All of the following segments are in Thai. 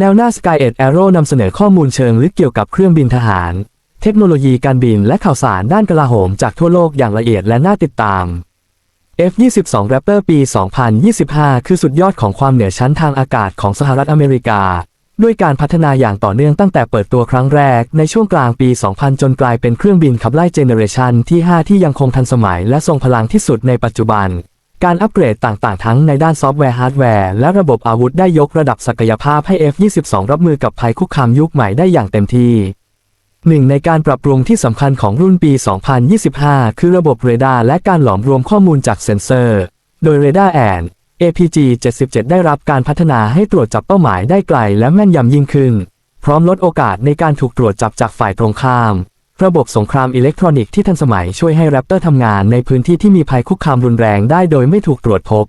แนวหน้า Sky Edge Arrow นำเสนอข้อมูลเชิงลึกเกี่ยวกับเครื่องบินทหาร เทคโนโลยีการบินและข่าวสารด้านกลาโหมจากทั่วโลกอย่างละเอียดและน่าติดตาม F-22 Raptor ปี 2025 คือสุดยอดของความเหนือชั้นทางอากาศของสหรัฐอเมริกา ด้วยการพัฒนาอย่างต่อเนื่องตั้งแต่เปิดตัวครั้งแรกในช่วงกลางปี 2000 จนกลายเป็นเครื่องบินขับไล่เจเนเรชันที่ 5 ที่ยังคงทันสมัยและทรงพลังที่สุดในปัจจุบัน การอัปเกรดต่างๆ ทั้งในด้านซอฟต์แวร์ฮาร์ดแวร์และระบบอาวุธได้ยกระดับศักยภาพให้ F-22 รับมือกับภัยคุกคามยุคใหม่ได้อย่างเต็มที่หนึ่งในการปรับปรุงที่สำคัญของรุ่นปี 2025 คือระบบเรดาร์และการหลอมรวมข้อมูลจากเซ็นเซอร์ โดยเรดาร์แอน APG 77 ได้รับการพัฒนาให้ตรวจจับเป้าหมายได้ไกลและแม่นยำยิ่งขึ้น พร้อมลดโอกาสในการถูกตรวจจับจากฝ่ายตรงข้าม ระบบสงครามอิเล็กทรอนิกส์ที่ทันสมัยช่วยให้แรปเตอร์ทำงานในพื้นที่ที่มีภัยคุกคามรุนแรงได้โดยไม่ถูกตรวจพบ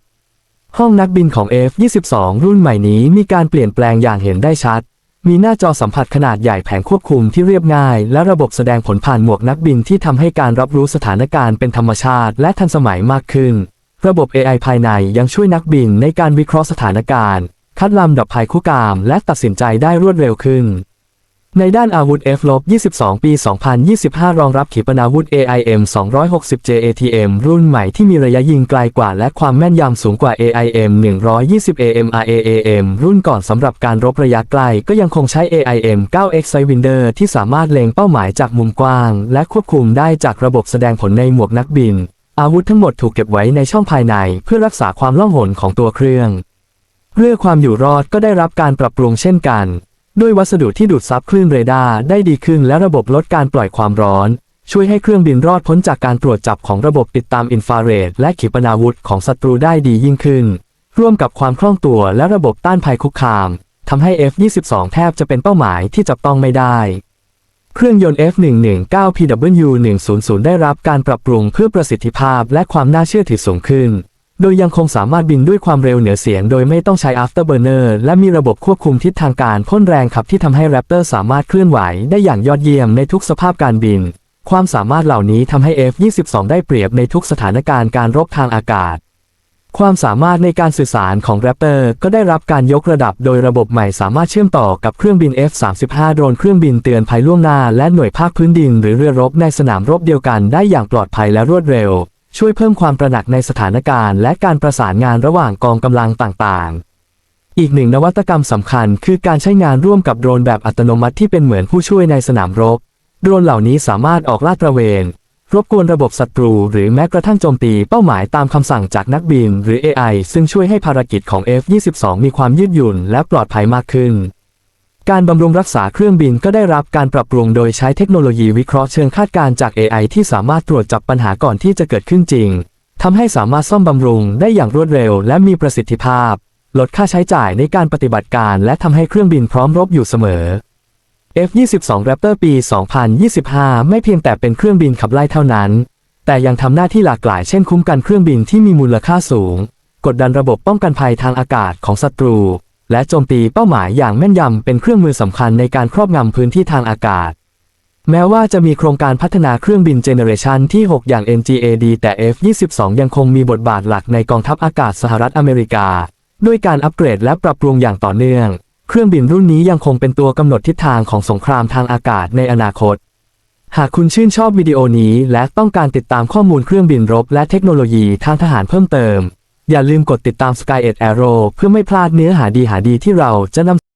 ห้องนักบินของ F-22 รุ่นใหม่นี้มีการเปลี่ยนแปลงอย่างเห็นได้ชัด มีหน้าจอสัมผัสขนาดใหญ่แผงควบคุมที่เรียบง่าย และระบบแสดงผลผ่านหมวกนักบินที่ทำให้การรับรู้สถานการณ์เป็นธรรมชาติ และทันสมัยมากขึ้น ระบบ AI ภายในยังช่วยนักบินในการวิเคราะห์สถานการณ์ คัดลำดับภัยคุกคาม และตัดสินใจได้รวดเร็วขึ้น ในด้านอาวุธ F-22 ปี 2025 รองรับขีปนาวุธ AIM 260 JATM รุ่นใหม่ที่มีระยะยิงไกลกว่าและความแม่นยำสูงกว่า AIM 120 AMRAAM รุ่นก่อนสำหรับการรบระยะไกลก็ยังคงใช้ AIM 9X Sidewinder ที่สามารถเล็งเป้าหมายจากมุมกว้าง และควบคุมได้จากระบบแสดงผลในหมวกนักบิน อาวุธทั้งหมดถูกเก็บไว้ในช่องภายในเพื่อรักษาความล่องหนของตัวเครื่องเรื่อความอยู่รอดก็ได้รับการปรับปรุงเช่นกัน ด้วยวัสดุที่ดูดซับคลื่นเรดาร์ได้ดีขึ้นและระบบลดการปล่อยความร้อน ช่วยให้เครื่องบินรอดพ้นจากการตรวจจับของระบบติดตามอินฟราเรดและขีปนาวุธของศัตรูได้ดียิ่งขึ้น ร่วมกับความคล่องตัวและระบบต้านภัยคุกคามทำให้ F-22 แทบจะเป็นเป้าหมายที่จับต้องไม่ได้เครื่องยนต์ F119 PW100 ได้รับการปรับปรุงเพื่อประสิทธิภาพและความน่าเชื่อถือสูงขึ้น โดยยังคงสามารถบินด้วยความเร็วเหนือเสียงโดยไม่ต้องใช้ afterburner และมีระบบควบคุมทิศทางการพ่นแรงขับที่ทำให้ Raptor สามารถเคลื่อนไหวได้อย่างยอดเยี่ยมในทุกสภาพการบิน ความสามารถเหล่านี้ทำให้ F-22 ได้เปรียบในทุกสถานการณ์การรบทางอากาศ ความสามารถในการสื่อสารของ Raptor ก็ได้รับการยกระดับโดยระบบใหม่สามารถเชื่อมต่อกับเครื่องบิน F-35 โดรนเครื่องบินเตือนภัยล่วงหน้าและหน่วยภาคพื้นดิน หรือเรือรบในสนามรบเดียวกันได้อย่างปลอดภัยและรวดเร็ว ช่วยเพิ่มความตระหนักในสถานการณ์และการประสานงานระหว่างกองกำลังต่างๆ อีกหนึ่งนวัตกรรมสำคัญคือการใช้งานร่วมกับโดรนแบบอัตโนมัติที่เป็นเหมือนผู้ช่วยในสนามรบ โดรนเหล่านี้สามารถออกลาดตระเวน รบกวนระบบศัตรูหรือแม้กระทั่งโจมตีเป้าหมายตามคำสั่งจากนักบินหรือ AI ซึ่งช่วยให้ภารกิจของ F-22 มีความยืดหยุ่นและปลอดภัยมากขึ้น การบำรุงรักษาเครื่องบินก็ได้รับการปรับปรุงโดยใช้เทคโนโลยีวิเคราะห์เชิงคาดการณ์จาก AI ที่สามารถตรวจจับปัญหาก่อนที่จะเกิดขึ้นจริงทำให้สามารถซ่อมบำรุงได้อย่างรวดเร็ว และมีประสิทธิภาพ ลดค่าใช้จ่ายในการปฏิบัติการ และทำให้เครื่องบินพร้อมรบอยู่เสมอ F-22 Raptor ปี 2025 ไม่เพียงแต่เป็นเครื่องบินขับไล่เท่านั้น แต่ยังทำหน้าที่หลากหลายเช่นคุ้มกันเครื่องบินที่มีมูลค่าสูง กดดันระบบป้องกันภัยทางอากาศของศัตรู และโจมตีเป้าหมายอย่างแม่นยำเป็นเครื่องมือสำคัญในการครอบงำพื้นที่ทางอากาศ แม้ว่าจะมีโครงการพัฒนาเครื่องบินเจเนเรชันที่ 6 อย่าง NGAD แต่ F-22 ยังคงมีบทบาทหลักในกองทัพอากาศสหรัฐอเมริกา ด้วยการอัปเกรดและปรับปรุงอย่างต่อเนื่อง เครื่องบินรุ่นนี้ยังคงเป็นตัวกำหนดทิศทางของสงครามทางอากาศในอนาคต หากคุณชื่นชอบวิดีโอนี้และต้องการติดตามข้อมูลเครื่องบินรบและเทคโนโลยีทางทหารเพิ่มเติม อย่าลืมกดติดตาม Sky Edge Arrow เพื่อไม่พลาดเนื้อหาดีหาดีที่เราจะนำ